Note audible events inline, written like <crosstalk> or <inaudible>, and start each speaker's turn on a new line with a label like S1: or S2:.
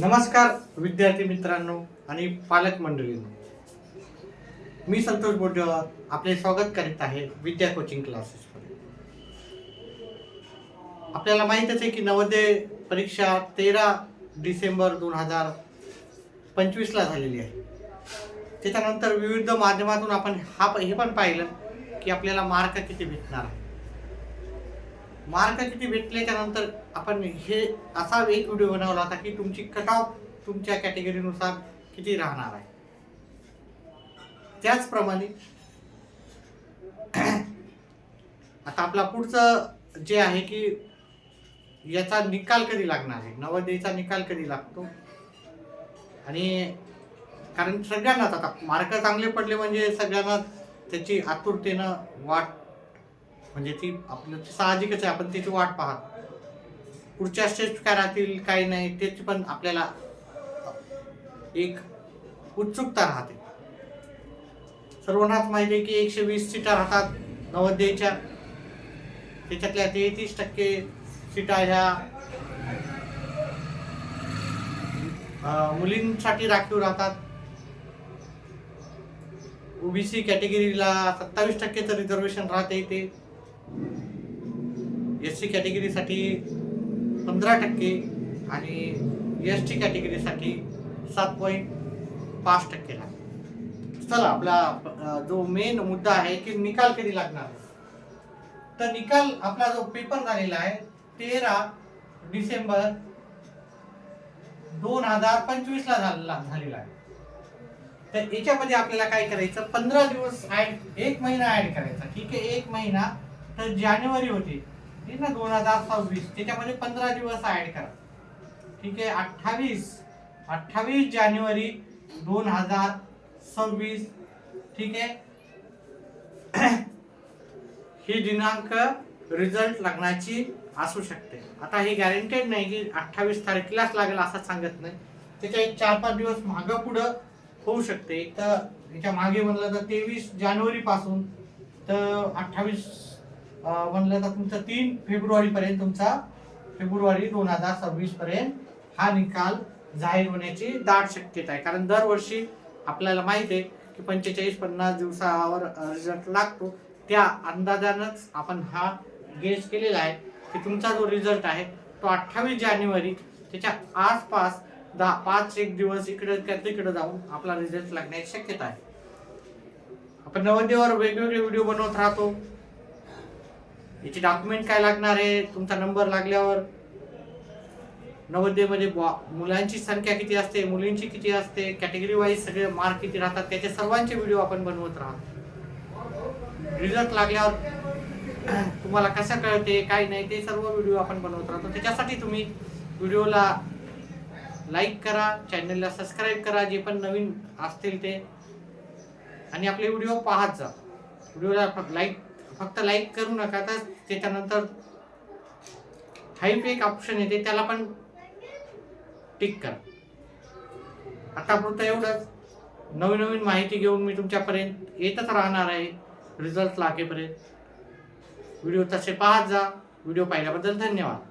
S1: नमस्कार विद्यार्थी मित्रांनो आणि पालक मंडळींनो. मी संतोष बोडेवार आपले स्वागत करीत आहे विद्या कोचिंग क्लासेसमध्ये आपल्याला माहीतच आहे की नवोदय परीक्षा तेरा डिसेंबर दोन हजार पंचवीसला झालेली आहे. त्याच्यानंतर विविध माध्यमातून आपण हा हे पण पाहिलं की आपल्याला मार्क किती भेटणार आहे. मार्क किती भेटल्याच्यानंतर आपण हे असा एक व्हिडिओ बनवला होता की तुमची कट ऑफ तुमच्या कॅटेगरीनुसार किती राहणार आहे. त्याचप्रमाणे <clears throat> आता आपला पुढचं जे आहे की याचा निकाल कधी लागणार आहे? नवोदयचा निकाल कधी लागतो? आणि कारण सगळ्यांनाच आता मार्क चांगले पडले म्हणजे सगळ्यांना त्याची आतुरतेनं वाट म्हणजे ती आपलं साहजिकच आहे आपण त्याची वाट पाहत. पुढच्या स्टेज काय राहतील काही नाही त्याची पण आपल्याला एक उत्सुकता राहते. सर्वांनाच माहिती आहे की एकशे वीस सीटा राहतात नवोदयच्या त्याच्यातल्या तेहतीस टक्के सीटा ह्या मुलींसाठी राखीव राहतात. ओबीसी कॅटेगरीला सत्तावीस टक्केचं रिझर्वेशन राहते इथे. एस सी कॅटेगरीसाठी पंधरा टक्के आणि एस टी कॅटेगरीसाठी सात पॉईंट पाच टक्के चला आपला जो मेन मुद्दा आहे की निकाल कधी लागणार? तर निकाल आपला जो पेपर झालेला आहे तेरा डिसेंबर दोन हजार पंचवीस ला झालेला झालेला आहे. तर याच्यामध्ये आपल्याला काय करायचं? पंधरा दिवस ऍड एक महिना ऍड करायचा. ठीक आहे एक महिना तर जानेवारी होती. ठीक ना दोन हजार सव्वीस. त्याच्यामध्ये पंधरा दिवस ऍड करा. ठीक आहे? अठ्ठावीस. अठ्ठावीस जानेवारी दोन हजार सव्वीस. ठीक आहे? <clears throat> ही दिनांक रिझल्ट लागण्याची असू शकते. आता हे गॅरंटेड नाही की अठ्ठावीस तारखेलाच लागेल असं सांगत नाही. त्याच्या एक चार पाच दिवस मागं पुढं होऊ शकते. एक तर याच्या मागे म्हणलं तर तेवीस जानेवारी पासून तर अठ्ठावीस म्हणलं तर तुमचं तीन फेब्रुवारी पर्यंत तुमचा फेब्रुवारी दोन हजार सव्वीस पर्यंत हा निकाल जाहीर होण्याची दाट शक्यता आहे. कारण दरवर्षी आपल्याला माहिती आहे की पंचेचाळीस पन्नास दिवसावर रिझल्ट लागतो. त्या अंदाजानंच आपण हा गेस केलेला आहे की तुमचा जो रिझल्ट आहे तो अठ्ठावीस जानेवारी त्याच्या आसपास दहा पाच एक दिवस इकडे तिकडं जाऊन आपला रिझल्ट लागण्याची शक्यता आहे. आपण नवदेवर वेगवेगळे व्हिडिओ बनवत राहतो. याचे डॉक्युमेंट काय लागणार आहे? तुमचा नंबर लागल्यावर? नवोदयमध्ये बॉ मुलांची संख्या किती असते? मुलींची किती असते? कॅटेगरी वाईज सगळे मार्क किती राहतात? त्याचे सर्वांचे व्हिडिओ आपण बनवत राहतो रिझल्ट लागल्यावर <clears throat> तुम्हाला कसं कळते काय नाही ते सर्व व्हिडिओ आपण बनवत राहतो. त्याच्यासाठी तुम्ही व्हिडिओला लाईक करा चॅनलला सबस्क्राईब करा जे पण नवीन असतील ते. आणि आपले व्हिडिओ पाहत जा. व्हिडिओला लाईक फक्त लाईक करू नका तर त्याच्यानंतर हाईप एक ऑप्शन येते त्याला पण टिक करा. आतापुरतं एवढंच नवीन नवीन माहिती घेऊन मी तुमच्यापर्यंत येतच राहणार आहे रिझल्ट लागेपर्यंत. व्हिडिओ तसे पाहत जा. व्हिडिओ पाहिल्याबद्दल धन्यवाद.